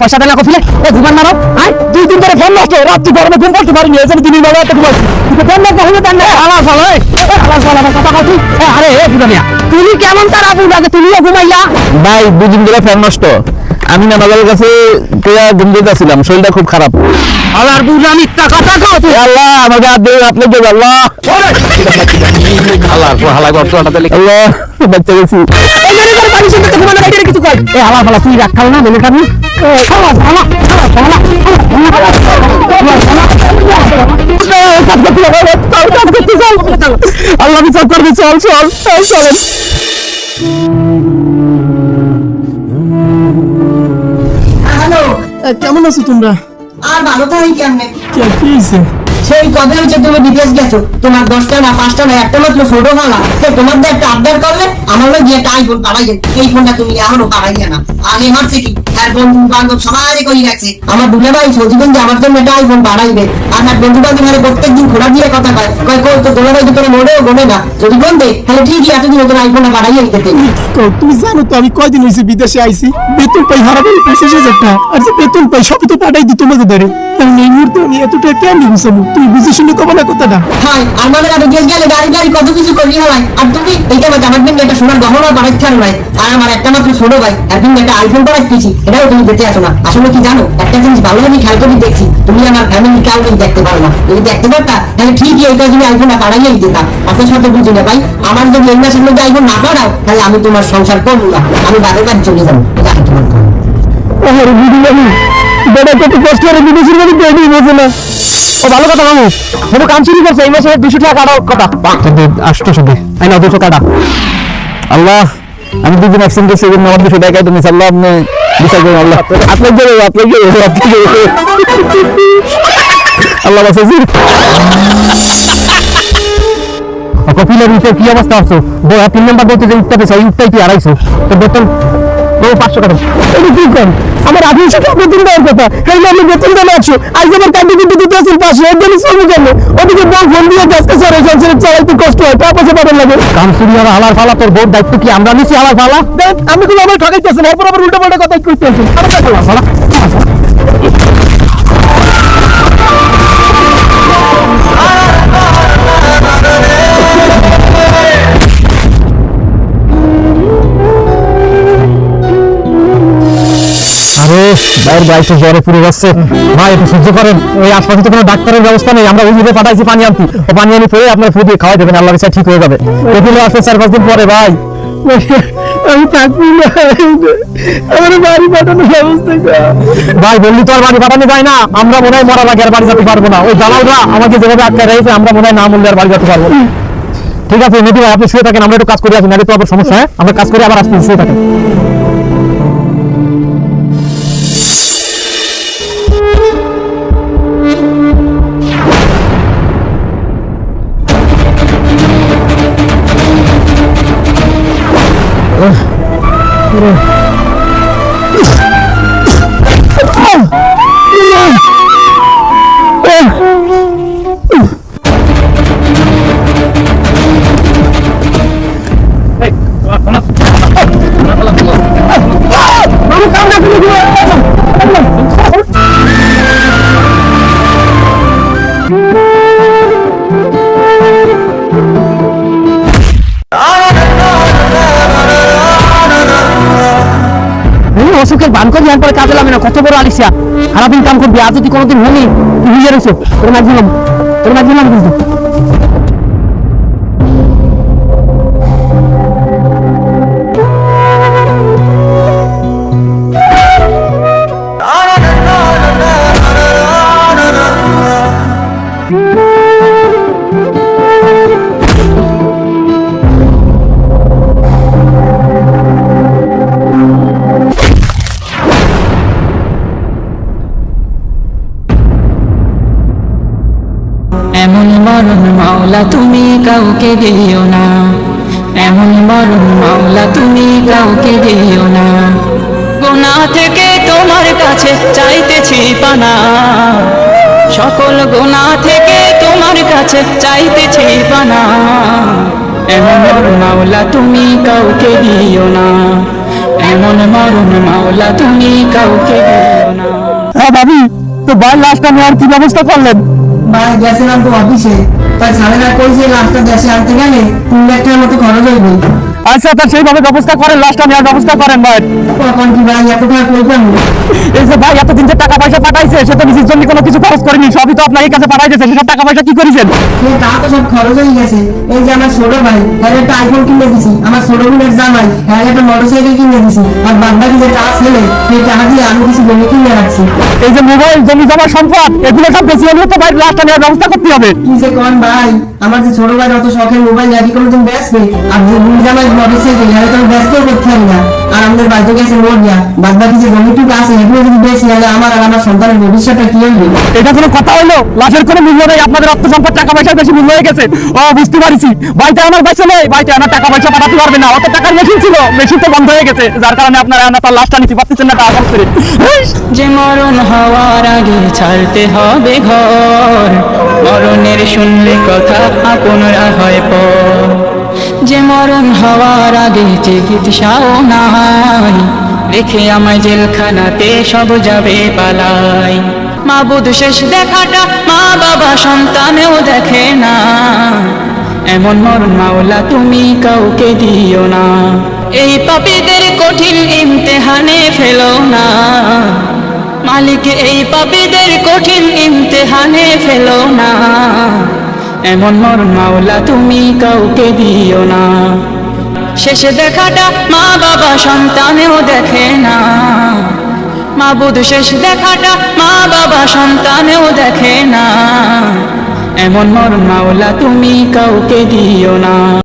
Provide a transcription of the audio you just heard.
পয়সা দেয় না কফিলে এই ঘুমান মারো আই দুই দিন ধরে ফোন নষ্ট রাত্রি গরমে ঘুম করতে পারিনি এই জন্য দিনের বেলা একটা ঘুমাইছি ফোন নষ্ট হলে দেন হালা ফালা হালা ফালা কথা আরে এ তুমি কেমন তার আপু লাগে তুমিও ঘুমাইয়া ভাই, দুদিন ধরে ফ্যান নষ্ট। আমি নানাদের কাছে পেয়া ঘুম দিতেছিলাম শরীরটা খুব খারাপ। আবার বুঝা মিথ্যা কথা কও তুই। আল্লাহ আমাকে হাত দিয়ে আপনি দেব আল্লাহ। হালা হালা করতে আল্লাহ বাচ্চা গেছি। কিছু এ হালা ফালা তুই রাখ খাও না খাবি? আল্লাহ বিচার করবে চল চল চল চলেন কেমন আছো তোমরা? আর ভালো থাকি কেমনে কি হয়েছে সেই কবে হচ্ছে তুমি বিদেশ গেছো তোমার দশটা না, পাঁচটা না, একটা মাত্র ভালা তো তোমার দিয়ে একটা আবদার করলে আমার লোক গিয়ে একটা আইফোন পাঠাই এই ফোনটা তুমি এখনও পাঠাই না। আগে মারছে কি বন্ধু বান্ধব সবাই আমার ভাই যে আমার জন্য একটা আইফোন পাঠাইবে আর বন্ধু বান্ধব হারে প্রত্যেক দিন ঘোরা দিয়ে কথা কয়। কয় কই তো দুলে ভাই তোর মোড়েও গনে না। যদি কোন দে, তাহলে ঠিকই এতদিন তোর আইফোনটা পাঠাইয়ে দিতে তুমি জানো তো আমি কয়দিন হয়েছে বিদেশে আইছি। বেতন পাই হারাবেন পঁচিশ হাজার টাকা। আর যে বেতন পাই সবই তো পাঠাই দিই তোমাকে ধরে। কারণ এই মুহূর্তে আমি কেন তুমি বুঝে শুনে কবে না কথাটা? হয় আমাদের আর বিদেশ গেলে গাড়ি গাড়ি কত কিছু করলি হয় আর তুমি এইটা আমার আমার দিন একটা সোনার গহনা বাড়াইতে পারো নাই আর আমার একটা মাত্র ছোট ভাই একদিন একটা আইফোন বাড়াইতেছি এটাও তুমি দেখতে আসো না। আসলে কি জানো একটা জিনিস ভালো আমি খেয়াল করে দেখছি। তুমি আমার ফ্যামিলি কাউকে দেখতে পারো না। যদি দেখতে পারতা তাহলে ঠিকই এইটা তুমি আইফোনটা বাড়াইয়াই দিতাম অত শত বুঝি না ভাই আমার যদি এই মাসের মধ্যে আইফোন না পাঠাও তাহলে আমি তোমার সংসার করব না। আমি বাড়ি বাড়ি চলে যাব। আর বেটা কত কষ্ট করে বিদেশের বাড়ি দিয়ে দিই বোঝে না। ও ভালো কথা মামু। কোনো কাম চুরি করছে এই মাসে দুশো টাকা কাটাও কথা আটশো শুধু আই না দুশো কাটা। আল্লাহ আমি দুদিন অ্যাক্সিডেন্ট করছি এগুলো আমার দুশো টাকাই তুমি আল্লাহ আপনি বিচার করুন আল্লাহ। আপনার যাবে আপনার যাবে আপনার যাবে আল্লাহ বাসাইছি কপিলের ভিতরে কি অবস্থা আছো? তিন নাম্বার বলতে যে উঠতে পেয়েছে কি হারাইছো? তো বেতন ও পাঁচশো টাকা। এটা কি করেন আমার আঠারোশো টাকা বেতন দেওয়ার কথা। এই আমি বেতন দেওয়া একশো আজ আমার কান্দি কিন্তু দিতে আসেন পাঁচশো। ওর জন্য শ্রম কেন? ওদিকে বউ ফোন দিয়ে ব্যস্ত স্যার সংসারে চালাইতে কষ্ট হয় টাকা পয়সা পাবেন লাগে। কাম চুরি আর হালার ফালা তোর বোর দায়িত্ব কি? আমরা নিছি হালার ফালা। আমি কোনো আমার ঠকাইতেছেন এরপর আবার উল্টো পাল্টা কথা কইতেছেন আমার দেখো ভাইয়ের বাইশে জ্বরে পুড়ে যাচ্ছে ভাই একটু সহ্য করেন। ওই আশপাশে তো কোনো ডাক্তারের ব্যবস্থা নেই। আমরা ওইভাবে পাঠাইছি পানি আনতে ও পানি আনি পরে আপনার ফুড দিয়ে খাওয়াই দেবেন। আল্লাহ ইচ্ছা ঠিক হয়ে যাবে। এগুলো আসলে চার পাঁচ দিন পরে ভাই। আমি থাকবি না। আমার বাড়ি পাঠানোর ব্যবস্থা ভাই বললি তো আর বাড়ি পাঠানো যায় না। আমরা মনে হয় মরা লাগে আর বাড়ি যেতে পারব না। ওই জালালরা আমাকে যেভাবে আটকে রয়েছে আমরা মনে হয় না মূল্যে আর বাড়ি যেতে পারব না। ঠিক আছে মেদি ভাই আপনি শুয়ে থাকেন। আমরা একটু কাজ করে আসি নাহলে তো আবার সমস্যা হ্যাঁ? আমরা কাজ করে আবার আসতে শুয়ে থাকেন। বান পরে কাজে লাগে না, কত বড় আলিসিয়া। সারাদিন কাম করবি আজ যদি কোনোদিন হলি তুই হয়ে গেছো তোর মাঝে তোর মাঝে কিন্তু। কাউকে দিও না। এমন মরণ মাওলা তুমি কাউকে দিও না। গোনা থেকে তোমার কাছে চাইতেছি পানা। সকল গোনা থেকে তোমার কাছে চাইতেছি পানা। এমন মরণ মাওলা তুমি কাউকে দিও না। এমন মরণ মাওলা তুমি কাউকে দিও না। হ্যাঁ তো ভাই লাশটা নেওয়ার কি ব্যবস্থা করলেন? গেছিলাম তো অফিসে তাই স্যারেরা কইছে রাস্তা গ্যাসে আনতে গেলে তিন লাখ টাকার মতো খরচ হইবে আচ্ছা তা সেইভাবে ব্যবস্থা করেন লাশটা নেওয়ার ব্যবস্থা করেন ভাই। এই যে ভাই এতদিন যে টাকা পয়সা পাঠাইছে সে তো নিজের জন্য কোনো কিছু খরচ করেনি সবই তো আপনার এই কাছে পাঠাইছে সেসব টাকা পয়সা কি করেছেন? তো সব খরচ হয়ে গেছে। এই যে আমার ছোট ভাই তার একটা আইফোন কিনে দিছি। আমার ছোট বোনের জামাই তার একটা মোটরসাইকেল কিনে দিছি। আর বাদবাকি যে টাকা ছেলে সেই টাকা দিয়ে আমি কিছু জমি কিনে রাখছি। এই যে মোবাইল জমি জমা সম্পদ এগুলো সব বেশি হলেও তো ভাই লাশটা নেওয়ার ব্যবস্থা করতে হবে। কি যে কোন ভাই আমার যে ছোট ভাই অত শখের মোবাইল আদি কোনোদিন বেচবে? আর যে বোন জামাই মোটরসাইকেল এটা তো ব্যস্ত করতে পারি না। আর আমাদের বাড়িতে গেছে মরিয়া বাদবাকি যে জমিটুকু আছে এগুলো যদি বেশি হলে আমার আর আমার সন্তানের ভবিষ্যৎটা কি হইবে এটা কোনো কথা হলো? লাশের কোনো মূল্য নেই। আপনাদের অর্থ সম্পদ টাকা পয়সার বেশি মূল্য হয়ে গেছে। ও বুঝতে পারছি। ভাইটা আমার বেঁচে নেই। ভাইটা আমার টাকা পয়সা পাঠাতে পারবে না। অত টাকার মেশিন ছিল। মেশিন তো বন্ধ হয়ে গেছে। যার কারণে আপনারা আমার তার লাশটা নিতে পারতেছেন না টাকা করে। যে মরণ হওয়ার আগে ছাড়তে হবে ঘর। মরণের শুনলে কথা আপনরা হয় পর যে মরণ হওয়ার আগে চিকিৎসাও নাই রেখে আমায় জেলখানাতে সব যাবে পালাই। মা বুধ শেষ দেখাটা মা বাবা সন্তানেও দেখে না। এমন মরণ মাওলা তুমি কাউকে দিও না। এই পাপীদের কঠিন ইমতেহানে ফেলো না। মালিক, এই পাপীদের কঠিন ইমতেহানে ফেলো না। এমন মোর মাওলা তুমি কাউকে দিও না। শেষে দেখাটা মা বাবা সন্তানেও দেখে না। মা বুধ শেষ দেখাটা মা বাবা সন্তানেও দেখে না। এমন মোর মাওলা তুমি কাউকে দিও না।